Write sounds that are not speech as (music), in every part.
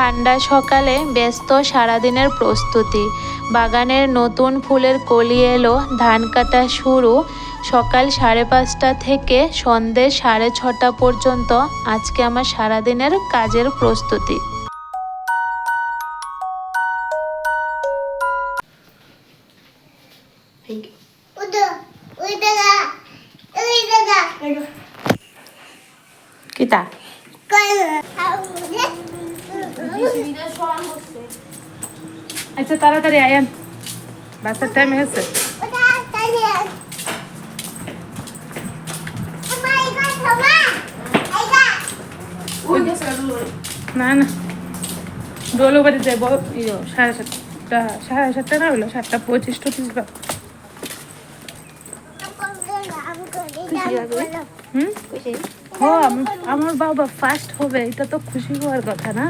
ঠান্ডা সকালে ব্যস্ত সারাদিনের প্রস্তুতি। বাগানের নতুন ফুলের কলি এলো, ধান কাটা শুরু। সকাল সাড়ে পাঁচটা থেকে সন্ধ্যে সাড়ে ছটা পর্যন্ত আজকে আমার সারাদিনের কাজের প্রস্তুতি। আচ্ছা তাড়াতাড়ি আয়ান বাসের টাইম হয়েছে। না না। ডোলো বাড়ি যাব ইয়ো সাড়ে সাতটা সাড়ে সাতটা না হইল সাতটা পঁচিশ টচিশ বা। আমার বাবা ফার্স্ট হবে, এটা তো খুশি হওয়ার কথা না।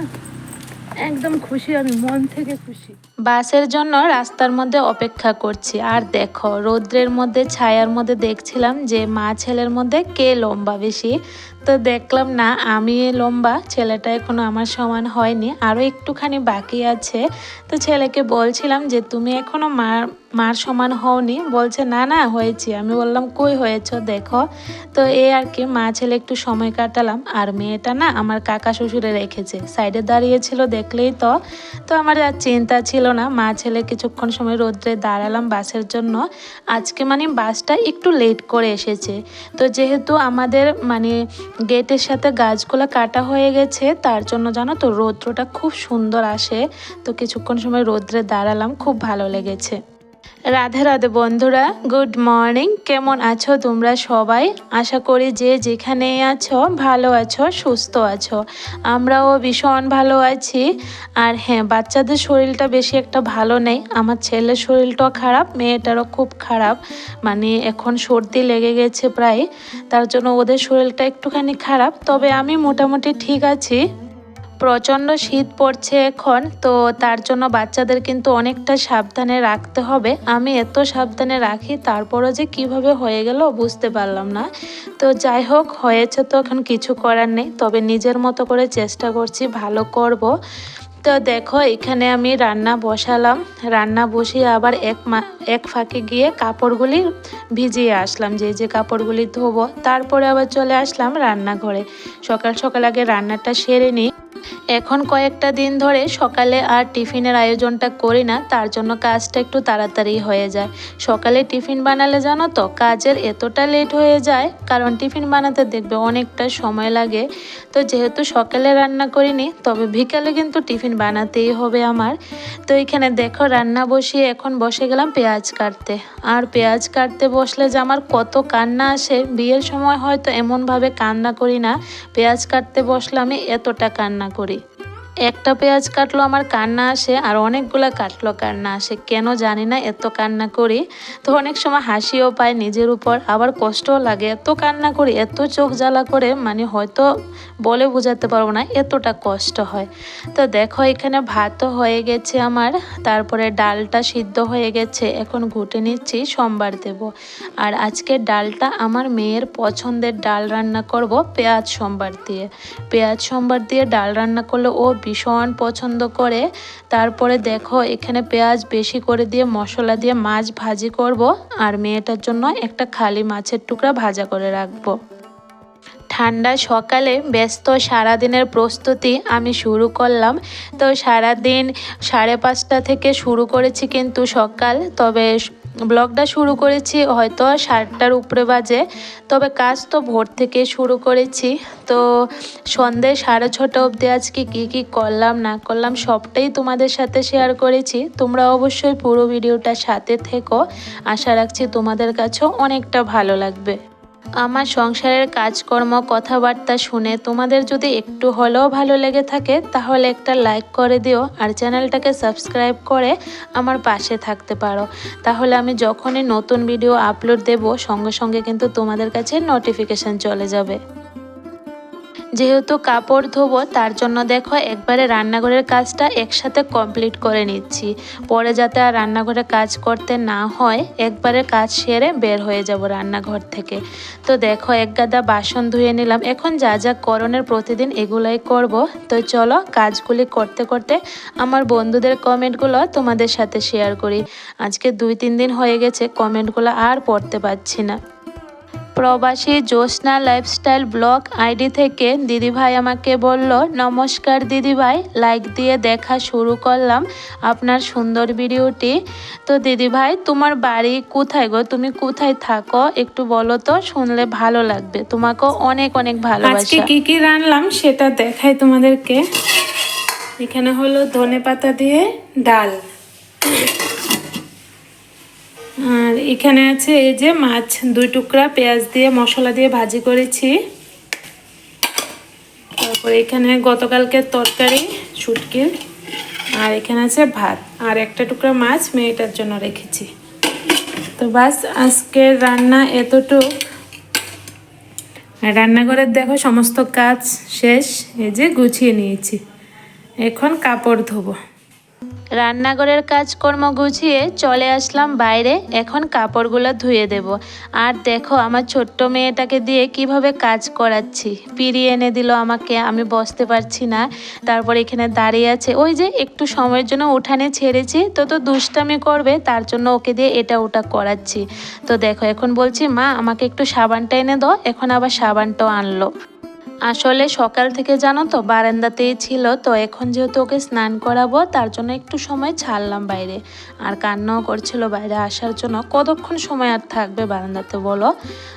একদম খুশি, আমি মন থেকে খুশি। বাসের জন্য রাস্তার মধ্যে অপেক্ষা করছি। আর দেখো, রৌদ্রের মধ্যে, ছায়ার মধ্যে দেখছিলাম যে মা ছেলের মধ্যে কে লম্বা বেশি। তো দেখলাম না, আমি লম্বা, ছেলেটা এখনও আমার সমান হয়নি আরও একটুখানি বাকি আছে। তো ছেলেকে বলছিলাম যে, তুমি এখনও মার মার সমান হওনি? বলছে, না না, হয়েছি। আমি বললাম, কই হয়েছ? দেখো। তো এই আর কি, মা ছেলে একটু সময় কাটালাম। আর মেয়েটা না আমার কাকা শ্বশুরে রেখেছে। সাইডে দাঁড়িয়েছিল দেখলেই তো। তো আমার আর চিন্তা ছিল না। মা ছেলে কিছুক্ষণ সময় রোদ্রে দাঁড়ালাম বাসের জন্য। আজকে মানে বাসটা একটু লেট করে এসেছে। তো যেহেতু আমাদের মানে গেটের সাথে গাছগুলো কাটা হয়ে গেছে, তার জন্য জানো তো রৌদ্রটা খুব সুন্দর আসে। তো কিছুক্ষণ সময় রোদ্রে দাঁড়ালাম, খুব ভালো লেগেছে। রাধে রাধে বন্ধুরা গুড মর্নিং কেমন আছো তোমরা সবাই? আশা করি যে যেখানে আছো, ভালো আছো, সুস্থ আছো। আমরাও ভীষণ ভালো আছি। আর হ্যাঁ বাচ্চাদের শরীরটা বেশি একটা ভালো নেই। আমার ছেলের শরীরটাও খারাপ, মেয়েটারও খুব খারাপ। মানে এখন সর্দি লেগে গেছে প্রায়। তার জন্য ওদের শরীরটা একটুখানি খারাপ। তবে আমি মোটামুটি ঠিক আছি। প্রচণ্ড শীত পড়ছে এখন, তো তার জন্য বাচ্চাদের কিন্তু অনেকটা সাবধানে রাখতে হবে। আমি এত সাবধানে রাখি, তারপরও যে কীভাবে হয়ে গেল বুঝতে পারলাম না। তো যাই হোক, হয়েছে তো এখন কিছু করার নেই, তবে নিজের মতো করে চেষ্টা করছি, ভালো করব। তো দেখো, এখানে আমি রান্না বসালাম। রান্না বসিয়ে আবার এক মা, এক ফাঁকে গিয়ে কাপড়গুলি ভিজিয়ে আসলাম, যে যে কাপড়গুলি ধোবো। তারপরে আবার চলে আসলাম রান্নাঘরে। সকাল সকাল আগে রান্নাটা সেরে নিই। এখন কয়েকটা দিন ধরে সকালে আর টিফিনের আয়োজনটা করি না, তার জন্য কাজটা একটু তাড়াতাড়ি হয়ে যায়। সকালে টিফিন বানালে জানো তো, কাজের এতটা লেট হয়ে যায়, কারণ টিফিন বানাতে দেখবে অনেকটা সময় লাগে। তো যেহেতু সকালে রান্না করিনি, তবে বিকালে কিন্তু টিফিন বানাতেই হবে আমার। তো এখানে দেখো রান্না বসিয়ে এখন বসে গেলাম পেঁয়াজ কাটতে। আর পেঁয়াজ কাটতে বসলে যে আমার কত কান্না আসে, বিয়ের সময় হয়তো এমনভাবে কান্না করি না, পেঁয়াজ কাটতে বসলে আমি এতটা কান্না করি। একটা পেঁয়াজ কাটলো, আমার কান্না আসে, আর অনেকগুলো কাটলো কান্না আসে। কেন জানি না, এত কান্না করি। তো অনেক সময় হাসিও পায় নিজের উপর, আবার কষ্টও লাগে। এত কান্না করি, এত চোখ জ্বালা করে মানে হয়তো বলে বোঝাতে পারব না, এতটা কষ্ট হয়। তো দেখো, এখানে ভাতও হয়ে গেছে আমার, তারপরে ডালটা সিদ্ধ হয়ে গেছে, এখন ঘুটে নিচ্ছি, সোমবার দেব। আর আজকে ডালটা আমার মেয়ের পছন্দের ডাল রান্না করব, পেঁয়াজ সোমবার দিয়ে। পেঁয়াজ সোমবার দিয়ে ডাল রান্না করলে ও ভীষণ পছন্দ করে। তারপরে দেখো, এখানে পেঁয়াজ বেশি করে দিয়ে মশলা দিয়ে মাছ ভাজি করব আর মেয়েটার জন্য একটা খালি মাছের টুকরা ভাজা করে রাখব। ঠান্ডা সকালে ব্যস্ত সারাদিনের প্রস্তুতি আমি শুরু করলাম। তো সারাদিন সাড়ে পাঁচটা থেকে শুরু করেছি কিন্তু সকাল, তবে ব্লগটা শুরু করেছি হয়তো সাতটার উপরে বাজে, তবে কাজ তো ভোর থেকে শুরু করেছি। তো সন্ধে সাড়ে ছটা অবধি আজকে কী কী করলাম, না করলাম সবটাই তোমাদের সাথে শেয়ার করেছি। তোমরা অবশ্যই পুরো ভিডিওটা সাথে থেকো। আশা রাখছি তোমাদের কাছেও অনেকটা ভালো লাগবে। আমার সংসারের কাজকর্ম, কথাবার্তা শুনে তোমাদের যদি একটু হলেও ভালো লেগে থাকে, তাহলে একটা লাইক করে দিও আর চ্যানেলটাকে সাবস্ক্রাইব করে আমার পাশে থাকতে পারো। তাহলে আমি যখনই নতুন ভিডিও আপলোড দেব, সঙ্গে সঙ্গে কিন্তু তোমাদের কাছে নোটিফিকেশান চলে যাবে। যেহেতু কাপড় ধোবো, তার জন্য দেখো একবারে রান্নাঘরের কাজটা একসাথে কমপ্লিট করে নিচ্ছি। পরে যাতে আর রান্নাঘরে কাজ করতে না হয়, একবারে কাজ সেরে বের হয়ে যাব রান্নাঘর থেকে। তো দেখো এক গাদা বাসন ধুয়ে নিলাম। এখন যা যা করণের প্রতিদিন এগুলাই করব। তো চলো কাজগুলি করতে করতে আমার বন্ধুদের কমেন্টগুলো তোমাদের সাথে শেয়ার করি। আজকে দুই তিন দিন হয়ে গেছে, কমেন্টগুলো আর পড়তে পারছি না। প্রবাসী জ্যোৎস্না লাইফস্টাইল ব্লগ আইডি থেকে দিদিভাই আমাকে বলল, নমস্কার দিদিভাই লাইক দিয়ে দেখা শুরু করলাম আপনার সুন্দর ভিডিওটি। তো দিদিভাই, তোমার বাড়ি কোথায় গো? তুমি কোথায় থাকো? একটু বলো তো, শুনলে ভালো লাগবে। তোমাকেও অনেক অনেক আজকে ভালোবাসা কি কি রান্নাম সেটা দেখাই তোমাদেরকে। এখানে হলো ধনে পাতা দিয়ে ডাল। আর এখানে আছে এই যে মাছ, দুই টুকরা পেঁয়াজ দিয়ে মশলা দিয়ে ভাজি করেছি। তারপরে এখানে গতকালকের তরকারি শুটকির আর এখানে আছে ভাত। আর একটা টুকরা মাছ মেয়েটার জন্য রেখেছি। তো বাস, আজকের রান্না এতটুক। রান্নাঘরের দেখো সমস্ত কাজ শেষ, এই যে গুছিয়ে নিয়েছি। এখন কাপড় ধোবো। রান্নাঘরের কাজকর্ম গুছিয়ে চলে আসলাম বাইরে। এখন কাপড়গুলো ধুয়ে দেব। আর দেখো, আমার ছোট্ট মেয়েটাকে দিয়ে কীভাবে কাজ করাচ্ছি। পিড়ি এনে দিল আমাকে, আমি বসতে পারছি না। তারপর এখানে দাঁড়িয়ে আছে। ওই যে একটু সময়ের জন্য উঠানে ছেড়েছি, তো তো দুষ্টামি করবে, তার জন্য ওকে দিয়ে এটা ওটা করাচ্ছি। তো দেখো, এখন বলছি, মা, আমাকে একটু সাবানটা এনে দাও। এখন আবার সাবানটাও আনলো। আসলে সকাল থেকে জানো তো, বারান্দাতেই ছিল, তো এখন যেহেতু ওকে স্নান করাবো, তার জন্য একটু সময় ছাড়লাম বাইরে। আর কান্নাও করছিল বাইরে আসার জন্য। কতক্ষণ সময় আর থাকবে বারান্দাতে বলো?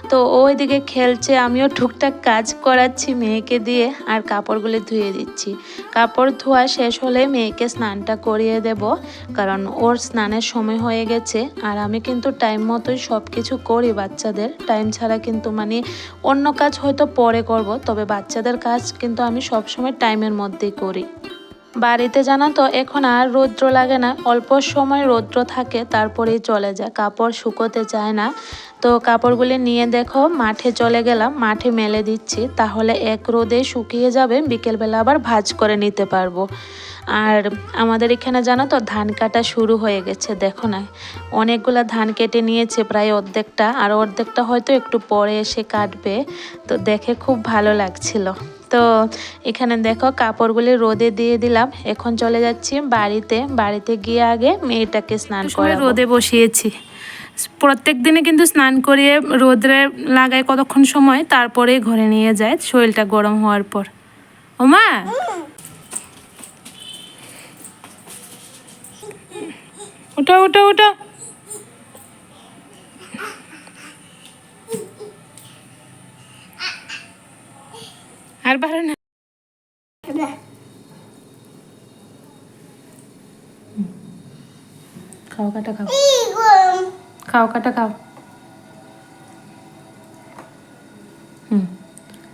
তো ও ওইদিকে খেলছে, আমিও টুকটাক কাজ করাচ্ছি মেয়েকে দিয়ে, আর কাপড়গুলি ধুয়ে দিচ্ছি। কাপড় ধোয়া শেষ হলে মেয়েকে স্নানটা করিয়ে দেব, কারণ ওর স্নানের সময় হয়ে গেছে। আর আমি কিন্তু টাইম মতোই সব কিছু করি বাচ্চাদের। টাইম ছাড়া কিন্তু মানে অন্য কাজ হয়তো পরে করব, তবে বাচ্চাদের কাজ কিন্তু আমি সবসময় টাইমের মধ্যেই করি। বাড়িতে জানো তো, এখন আর রৌদ্র লাগে না। অল্প সময় রৌদ্র থাকে, তারপরেই চলে যায়। কাপড় শুকোতে চায় না। তো কাপড়গুলি নিয়ে দেখো, মাঠে চলে গেলাম, মাঠে মেলে দিচ্ছি। তাহলে এক রোদে শুকিয়ে যাবে, বিকেলবেলা আবার ভাজ করে নিতে পারব। আর আমাদের এখানে জানো তো, ধান কাটা শুরু হয়ে গেছে, দেখো না। অনেকগুলো ধান কেটে নিয়েছে প্রায় অর্ধেকটা। আর অর্ধেকটা হয়তো একটু পরে এসে কাটবে। তো দেখে খুব ভালো লাগছিল। তো এখানে দেখো কাপড়গুলি রোদে দিয়ে দিলাম। এখন চলে যাচ্ছি বাড়িতে। বাড়িতে গিয়ে আগে মেয়েটাকে স্নান করে রোদে বসিয়েছি। প্রত্যেক দিনে কিন্তু স্নান করিয়ে রোদে লাগায় কতক্ষণ সময় তারপরে ঘরে নিয়ে যায়। শরীরটা গরম হওয়ার পর। ওমা! ওটা ওটা ওটা আর পারো না। খাও কাটা খাও। খাও কাটা খাও। হুম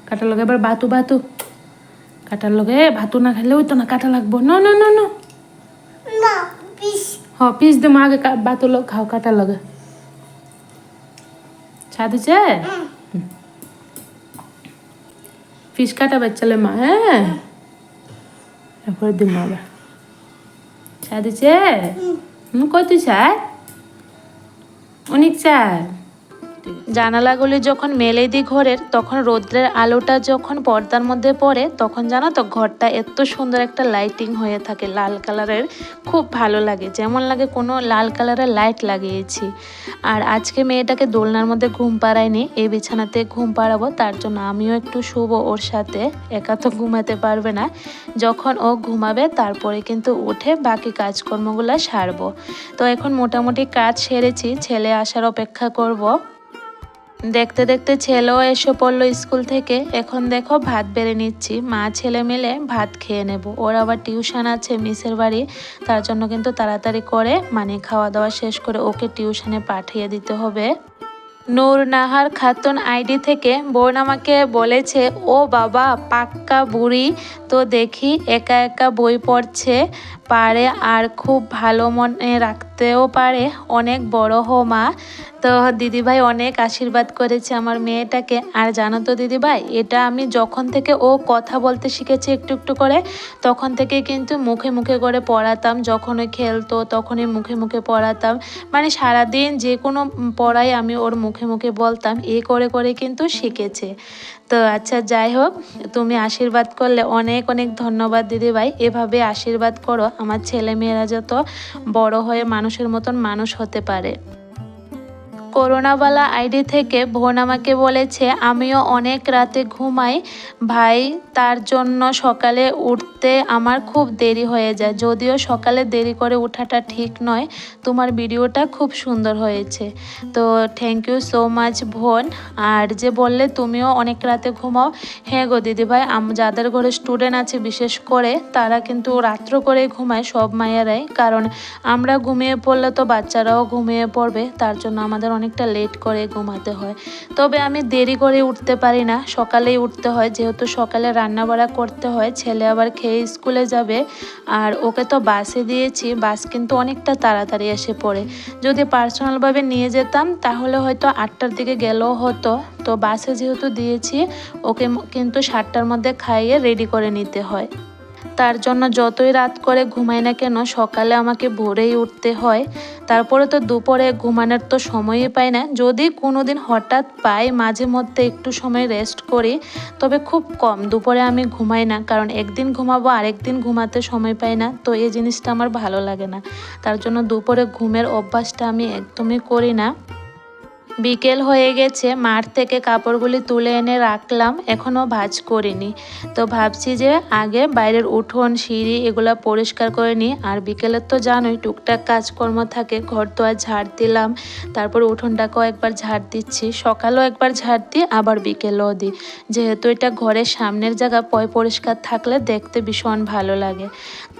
কাটা লগে এবার বাতু বাতু। কাটার লগে ভাতু না খাইলে ওই তো না কাটা লাগবো। ন ন ন ন। হ পিস দিম আগে বাতু খাও কাটা লগে। স্বাদ হয়েছে? ফিস কাটা বাচ্চালে মা হ্যাঁ? এরপরে দিন আবার। চা হচ্ছে কত কই অনেক চার জানালাগুলি যখন মেলে দিই ঘরের, তখন রৌদ্রের আলোটা যখন পর্দার মধ্যে পড়ে, তখন জানো তো ঘরটা এত সুন্দর একটা লাইটিং হয়ে থাকে, লাল কালারের। খুব ভালো লাগে, যেমন লাগে কোনো লাল কালারের লাইট লাগিয়েছি। আর আজকে মেয়েটাকে দোলনার মধ্যে ঘুম পাড়ায়নি, এই বিছানাতে ঘুম পাড়াবো, তার জন্য আমিও একটু শুভ ওর সাথে, একা তো ঘুমাতে পারবে না। যখন ও ঘুমাবে, তারপরে কিন্তু উঠে বাকি কাজকর্মগুলো সারবো। তো এখন মোটামুটি কাজ সেরেছি, ছেলে আসার অপেক্ষা করব। দেখতে দেখতে ছেলেও এসে পড়ল স্কুল থেকে। এখন দেখো ভাত বেড়ে নিচ্ছি। মা, ছেলে মিলে ভাত খেয়ে নেব। ওর আবার টিউশন আছে মিসের বাড়ি। তার জন্য কিন্তু তাড়াতাড়ি করে মানে খাওয়া দাওয়া শেষ করে ওকে টিউশনে পাঠিয়ে দিতে হবে। নূর নাহার খাতুন আইডি থেকে বোন আমাকে বলেছে, ও বাবা, পাক্কা বুড়ি। তো দেখি, একা একা বই পড়ছে। পারে আর খুব ভালো মনে রাখতেও পারে। অনেক বড় হো মা। তো দিদিভাই অনেক আশীর্বাদ করেছে আমার মেয়েটাকে। আর জানো তো দিদিভাই, এটা আমি যখন থেকে ও কথা বলতে শিখেছে একটু একটু করে, তখন থেকে কিন্তু মুখে মুখে করে পড়াতাম। যখন ওই খেলতো তখনই মুখে মুখে পড়াতাম। মানে সারাদিন যে কোনো পড়াই আমি ওর মুখে মুখে বলতাম। এ করে করে কিন্তু শিখেছে। তো আচ্ছা যাই হোক, তুমি আশীর্বাদ করলে অনেক অনেক ধন্যবাদ দিদি ভাই এভাবে আশীর্বাদ করো, আমার ছেলে মেয়েরা যত বড় হয়ে মানুষের মতন মানুষ হতে পারে। করোনাওয়ালা আইডি থেকে বোন আমাকে বলেছে, আমিও অনেক রাতে ঘুমাই। ভাই, তার জন্য সকালে উঠতে আমার খুব দেরি হয়ে যায়। যদিও সকালে দেরি করে ওঠাটা ঠিক নয়, তোমার ভিডিওটা খুব সুন্দর হয়েছে। তো থ্যাংক ইউ সো মাচ বোন। আর যে বললে, তুমিও অনেক রাতে ঘুমাও। হ্যাঁ গো দিদিভাই, আম- যাদের ঘরে স্টুডেন্ট আছে, বিশেষ করে, তারা কিন্তু রাত্র করে ঘুমায় সব মায়েরাই। কারণ আমরা ঘুমিয়ে পড়লে তো বাচ্চারাও ঘুমিয়ে পড়বে, তার জন্য আমাদের অনেকটা লেট করে ঘুমাতে হয়। তবে আমি দেরি করে উঠতে পারি না। সকালেই উঠতে হয়। যেহেতু সকালে রান্না বাড়া করতে হয়, ছেলে আবার খেয়ে স্কুলে যাবে। আর ওকে তো বাসে দিয়েছি। বাস কিন্তু অনেকটা তাড়াতাড়ি এসে পড়ে। যদি পার্সোনালভাবে নিয়ে যেতাম, তাহলে হয়তো আটটার দিকে গেলেও হতো। তো বাসে যেহেতু দিয়েছি, ওকে কিন্তু সাতটার মধ্যে খাইয়ে রেডি করে নিতে হয়। তার জন্য যতই রাত করে ঘুমাই না কেন, সকালে আমাকে ভোরেই উঠতে হয়। তারপরে তো দুপুরে ঘুমানোর তো সময়ই পাই না। যদি কোনো দিন হঠাৎ পাই, মাঝে মধ্যে একটু সময় রেস্ট করি, তবে খুব কম। দুপুরে আমি ঘুমাই না, কারণ একদিন ঘুমাবো, আরেকদিন ঘুমাতে সময় পাই না। তো এই জিনিসটা আমার ভালো লাগে না। তার জন্য দুপুরে ঘুমের অভ্যাসটা আমি একদমই করি না। বিকেল হয়ে গেছে, মাঠ থেকে কাপড়গুলি তুলে এনে রাখলাম, এখনও ভাজ করিনি। তো ভাবছি যে আগে বাইরের উঠোন, সিঁড়ি এগুলো পরিষ্কার করে নিই। আর বিকেলের তো জানোই, টুকটাক কাজকর্ম থাকে, ঘর তো আর ঝাড় দিলাম। তারপর উঠোনটাকেও একবার ঝাড় দিচ্ছি, সকালেও একবার ঝাড় দিই, আবার বিকেলেও দিই। যেহেতু এটা ঘরের সামনের জায়গা, পয় পরিষ্কার থাকলে দেখতে ভীষণ ভালো লাগে।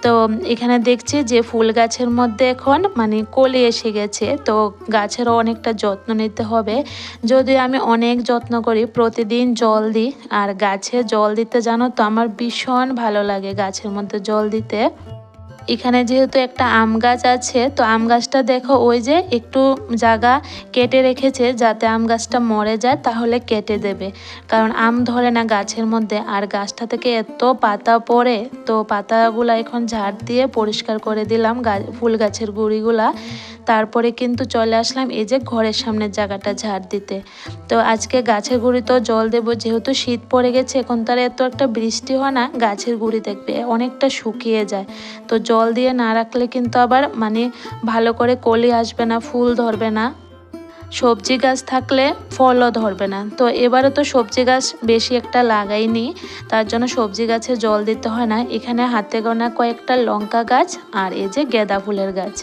তো এখানে দেখছি যে ফুল গাছের মধ্যে এখন মানে কলি এসে গেছে। তো গাছেরও অনেকটা যত্ন নিতে হবে। যদি আমি অনেক যত্ন করি, প্রতিদিন জল দিই, আর গাছে জল দিতে জানো তো আমার ভীষণ ভালো লাগে গাছের মধ্যে জল দিতে। এখানে যেহেতু একটা আম গাছ আছে, তো আম গাছটা দেখো ওই যে একটু জায়গা কেটে রেখেছে যাতে আম গাছটা মরে যায়, তাহলে কেটে দেবে। কারণ আম ধরে না গাছের মধ্যে, আর গাছটা থেকে এত পাতা পড়ে, তো পাতাগুলো এখন ঝাড় দিয়ে পরিষ্কার করে দিলাম ফুল গাছের গুঁড়িগুলা। তারপরে কিন্তু চলে আসলাম এই যে ঘরের সামনের জায়গাটা ঝাড় দিতে। তো আজকে গাছের গুঁড়িতেও জল দেব, যেহেতু শীত পড়ে গেছে, এখন তার এত একটা বৃষ্টি হয় না, গাছের গুঁড়ি দেখবে, অনেকটা শুকিয়ে যায়। তো জল দিয়ে না রাখলে কিন্তু আবার মানে ভালো করে কলি আসবে না, ফুল ধরবে না। সবজি গাছ থাকলে ফলও ধরবে না। তো এবারে তো সবজি গাছ বেশি একটা লাগাইনি, তার জন্য সবজি গাছে জল দিতে হয় না। এখানে হাতে গোনা কয়েকটা লঙ্কা গাছ আর এই যে গেঁদা ফুলের গাছ।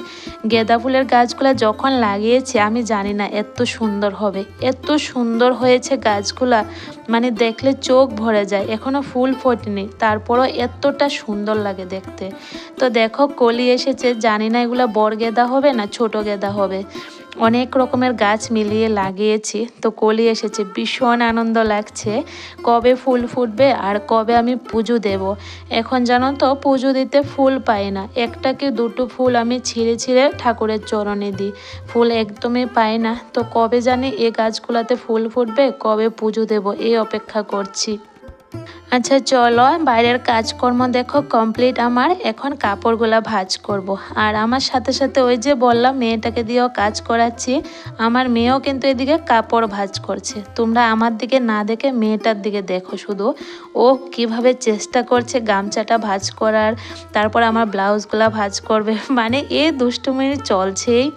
গেঁদা ফুলের গাছগুলো যখন লাগিয়েছি, আমি জানি না এত সুন্দর হবে। এত সুন্দর হয়েছে গাছগুলা মানে দেখলে চোখ ভরে যায়। এখনও ফুল ফোটেনি, তারপরও এতটা সুন্দর লাগে দেখতে। তো দেখো, কলি এসেছে, জানি না এগুলো বড় গেঁদা হবে না ছোট গেঁদা হবে। অনেক রকমের গাছ মিলিয়ে লাগিয়েছি। তো কলি এসেছে, ভীষণ আনন্দ লাগছে। কবে ফুল ফুটবে আর কবে আমি পুজো দেব? এখন জানো তো, পুজো দিতে ফুল পাই না। একটা কি দুটো ফুল আমি ছিঁড়ে ছিঁড়ে ঠাকুরের চরণে দিই। ফুল একদমই পাই না। তো কবে জানি এ গাছগুলোতে ফুল ফুটবে, কবে পুজো দেব, এই অপেক্ষা করছি। আচ্ছা চলো, বাইরের কাজকর্ম দেখো কমপ্লিট আমার। এখন কাপড়গুলা ভাজ করব। আর আমার সাথে সাথে ওই যে বললাম, মেয়েটাকে দিয়েও কাজ করাচ্ছি। আমার মেয়েও কিন্তু এদিকে কাপড় ভাঁজ করছে। তোমরা আমার দিকে না দেখে মেয়েটার দিকে দেখো শুধু। ও কীভাবে চেষ্টা করছে গামছাটা ভাজ করার, তারপর আমার ব্লাউজগুলা ভাজ করবে। (laughs) মানে এ দুষ্টুমি চলছেই।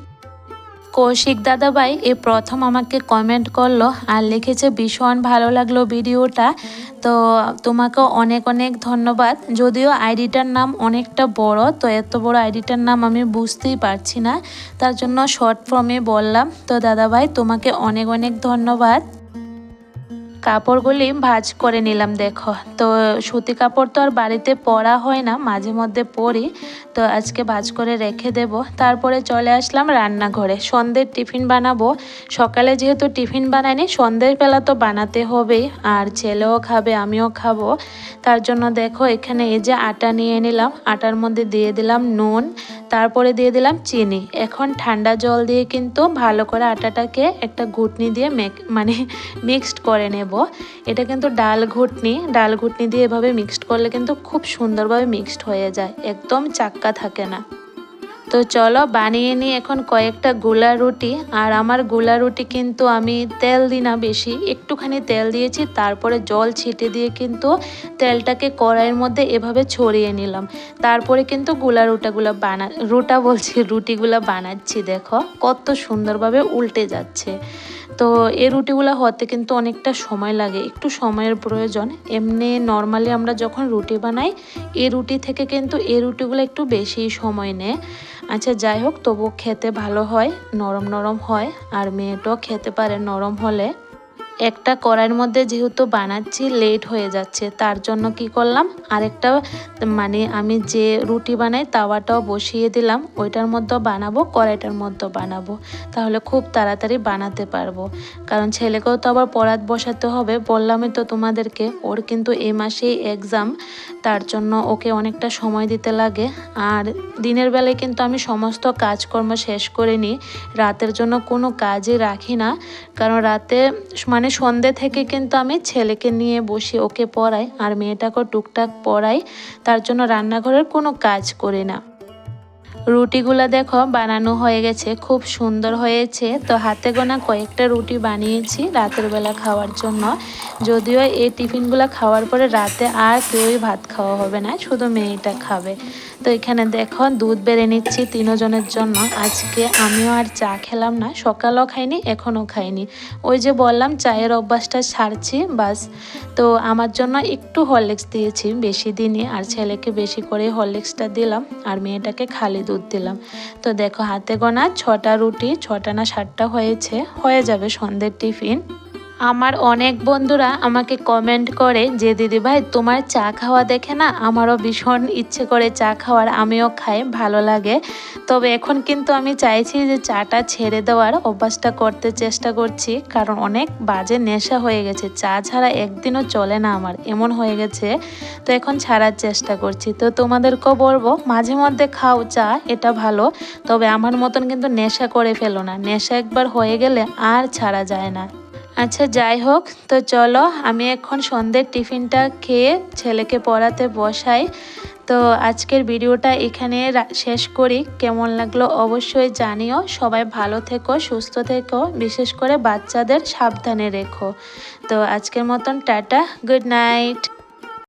কৌশিক দাদাভাই এ প্রথম আমাকে কমেন্ট করল আর লিখেছে, ভীষণ ভালো লাগল ভিডিওটা। তো তোমাকে অনেক অনেক ধন্যবাদ। যদিও আইডিটার নাম অনেকটা বড়, তো এত বড় আইডিটার নাম আমি বুঝতেই পারছি না। তার জন্য শর্ট ফর্মে বললাম। তো দাদাভাই, তোমাকে অনেক অনেক ধন্যবাদ। কাপড়গুলি ভাঁজ করে নিলাম, দেখো। তো সুতি কাপড় তো আর বাড়িতে পরা হয় না, মাঝে মধ্যে পরি। তো আজকে ভাজ করে রেখে দেব। তারপরে চলে আসলাম রান্নাঘরে। সন্ধ্যের টিফিন বানাবো। সকালে যেহেতু টিফিন বানাইনি, সন্ধ্যের বেলা তো বানাতে হবেই। আর ছেলেও খাবে, আমিও খাব। তার জন্য দেখো, এখানে এই যে আটা নিয়ে নিলাম। আটার মধ্যে দিয়ে দিলাম নুন, তারপরে দিয়ে দিলাম চিনি। এখন ঠান্ডা জল দিয়ে কিন্তু ভালো করে আটাটাকে একটা ঘুটনি দিয়ে মানে মিক্সড করে নেব। এটা কিন্তু ডাল ঘুটনি। ডাল ঘুটনি দিয়ে এভাবে মিক্সড করলে কিন্তু খুব সুন্দরভাবে মিক্সড হয়ে যায়। একদম চাক্কা থাকে না। তো চলো বানিয়ে নিই এখন কয়েকটা গোলা রুটি, আর আমার গোলা রুটি কিন্তু আমি তেল দিই না বেশি, একটুখানি তেল দিয়েছি, তারপরে জল ছিটে দিয়ে কিন্তু তেলটাকে কড়াইয়ের মধ্যে এভাবে ছড়িয়ে নিলাম। তারপরে কিন্তু গোলা রুটাগুলো বানা, রুটা বলছি, রুটিগুলো বানাচ্ছি, দেখো, কত সুন্দরভাবে উল্টে যাচ্ছে। তো এই রুটিগুলো হতে কিন্তু অনেকটা সময় লাগে, একটু সময়ের প্রয়োজন। এমনি নর্মালি আমরা যখন রুটি বানাই, এই রুটি থেকে কিন্তু এই রুটিগুলো একটু বেশি সময় নেয়। আচ্ছা যাই হোক তবু খেতে ভালো হয়, নরম নরম হয়, আর মেয়েটাও খেতে পারে নরম হলে। একটা কড়াইয়ের মধ্যে যেহেতু বানাচ্ছি লেট হয়ে যাচ্ছে, তার জন্য কি করলাম? আরেকটা মানে আমি যে রুটি বানাই তাওয়াটাও বসিয়ে দিলাম, ওইটার মধ্যেও বানাবো, কড়াইটার মধ্যেও বানাবো। তাহলে খুব তাড়াতাড়ি বানাতে পারব। কারণ ছেলেকেও তো আবার পড়াত বসাতে হবে, বললামই তো তোমাদেরকে, ওর কিন্তু এ মাসেই এক্সাম তার জন্য ওকে অনেকটা সময় দিতে লাগে। আর দিনের বেলায় কিন্তু আমি সমস্ত কাজকর্ম শেষ করে নিই, রাতের জন্য কোনো কাজই রাখি না। কারণ রাতে মানে সন্ধে থেকে কিন্তু আমি ছেলেকে নিয়ে বসি ওকে পড়াই আর মেয়েটাকেও টুকটাক পড়াই। তার জন্য রান্নাঘরের কোনো কাজ করি না। রুটিগুলো দেখো বানানো হয়ে গেছে, খুব সুন্দর হয়েছে। তো হাতে গোনা কয়েকটা রুটি বানিয়েছি রাতের বেলা খাওয়ার জন্য। যদিও এই টিফিনগুলো খাওয়ার পরে রাতে আর কেউই ভাত খাওয়া হবে না, শুধু মেয়েটা খাবে। তো এখানে দেখো দুধ বেড়ে নিচ্ছি তিনজনের জন্য। আজকে আমিও আর চা খেলাম না, সকালও খাইনি, এখনও খাইনি। ওই যে বললাম, চায়ের অভ্যাসটা ছাড়ছি বাস। তো আমার জন্য একটু হরলিক্স দিয়েছি, বেশি দিনই, আর ছেলেকে বেশি করে হরলিক্সটা দিলাম, আর মেয়েটাকে খালি দুধ দিলাম। তো দেখো হাতে গোনা ছটা রুটি, ছটা না সাতটা হয়েছে। হয়ে যাবে সন্ধ্যের টিফিন। আমার অনেক বন্ধুরা আমাকে কমেন্ট করে যে, দিদি ভাই, তোমার চা খাওয়া দেখে না আমারও ভীষণ ইচ্ছে করে চা খাওয়ার, আমিও খাই, ভালো লাগে। তবে এখন কিন্তু আমি চাইছি যে, চাটা ছেড়ে দেওয়ার অভ্যাসটা করতে চেষ্টা করছি, কারণ অনেক বাজে নেশা হয়ে গেছে। চা ছাড়া একদিনও চলে না আমার, এমন হয়ে গেছে। তো এখন ছাড়ার চেষ্টা করছি। তো তোমাদেরকেও বলব, মাঝে মধ্যে খাও চা, এটা ভালো, তবে আমার মতন কিন্তু নেশা করে ফেলো না। নেশা একবার হয়ে গেলে আর ছাড়া যায় না। আচ্ছা যাই হোক, তো চলো, আমি এখন সন্ধ্যের টিফিনটা খেয়ে ছেলেকে পড়াতে বসাই। তো আজকের ভিডিওটা এখানে শেষ করি। কেমন লাগল অবশ্যই জানিও। সবাই ভালো থেকো, সুস্থ থেকো, বিশেষ করে বাচ্চাদের সাবধানে রেখো। তো আজকের মতন টাটা, গুড নাইট।